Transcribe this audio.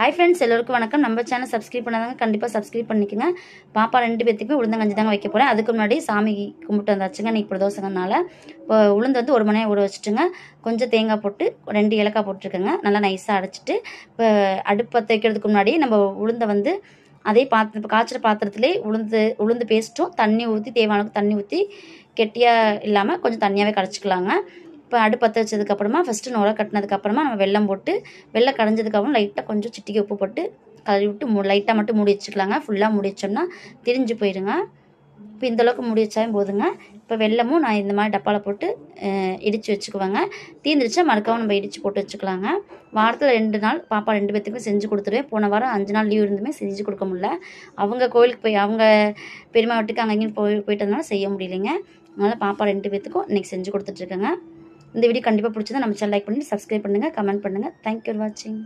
Hi friends எல்லோருக்கும் வணக்கம். நம்ம சேனல் சப்ஸ்கிரைப் பண்ணாதாங்க கண்டிப்பாக சப்ஸ்கிரைப் பண்ணிக்கோங்க. பாப்பா ரெண்டு பேத்துக்குமே உளுந்தங்கஞ்சி தாங்க வைக்க போகிறேன் அதுக்கு முன்னாடி சாமி கும்பிட்டு வந்தாச்சுங்க இன்றைக்கி பிரதோஷங்கனால. இப்போ உளுந்து வந்து ஒரு மணி நேரம் ஊற வச்சுட்டுங்க. கொஞ்சம் தேங்காய் போட்டு ரெண்டு ஏலக்காய் போட்டிருக்கேங்க. நல்லா நைஸாக அடைச்சிட்டு இப்போ அடுப்பை பற்ற வைக்கிறதுக்கு முன்னாடி நம்ம உளுந்தை வந்து அதே பாத்திர இப்போ காய்ச்சிற பாத்திரத்துலேயே உளுந்து உளுந்து பேஸ்ட்டும் தண்ணி ஊற்றி தேவையானக்கு தண்ணி ஊற்றி கெட்டியாக இல்லாமல் கொஞ்சம் தண்ணியாகவே கரைச்சிக்கலாங்க. இப்போ அடுப்பு பற்ற வச்சதுக்கப்புறமா ஃபஸ்ட்டு நுர கட்டினதுக்கப்புறமா நம்ம வெல்லம் போட்டு வெள்ளம் கடைஞ்சதுக்கப்புறம் லைட்டாக கொஞ்சம் சிட்டிக்கு உப்பு போட்டு கழுவி விட்டு மு லைட்டாக மட்டும் மூடி வச்சுக்கலாங்க. ஃபுல்லாக மூடி வச்சோம்னா திரிஞ்சு போயிடுங்க. இப்போ இந்தளவுக்கு மூடி வச்சாலும் போதுங்க. இப்போ வெல்லமும் நான் இந்த மாதிரி டப்பாவில் போட்டு இடித்து வச்சுக்குவேங்க. தீந்துருச்சா மறுக்காவும் நம்ம இடித்து போட்டு வச்சுக்கலாங்க. வாரத்தில் ரெண்டு நாள் பாப்பா ரெண்டு பேர்த்துக்குமே செஞ்சு கொடுத்துருவேன் போன வாரம் அஞ்சு நாள் லீவ் இருந்துமே செஞ்சு கொடுக்க முடில அவங்க கோயிலுக்கு போய் அவங்க பெரியம்மா வீட்டுக்கு அங்கே இங்கேயும் போய் போயிட்டதுனால செய்ய முடியலைங்க. அதனால் பாப்பா ரெண்டு பேர்த்துக்கும் இன்றைக்கி செஞ்சு கொடுத்துட்ருக்கேங்க இந்த வீடியோ கண்டிப்பாக பிடிச்சதா நம்ம சேனல் லைக் பண்ணி சப்ஸ்கிரைப் பண்ணுங்கள் கமெண்ட் பண்ணுங்கள் தேங்க்யூ ஃபார் வாட்சிங்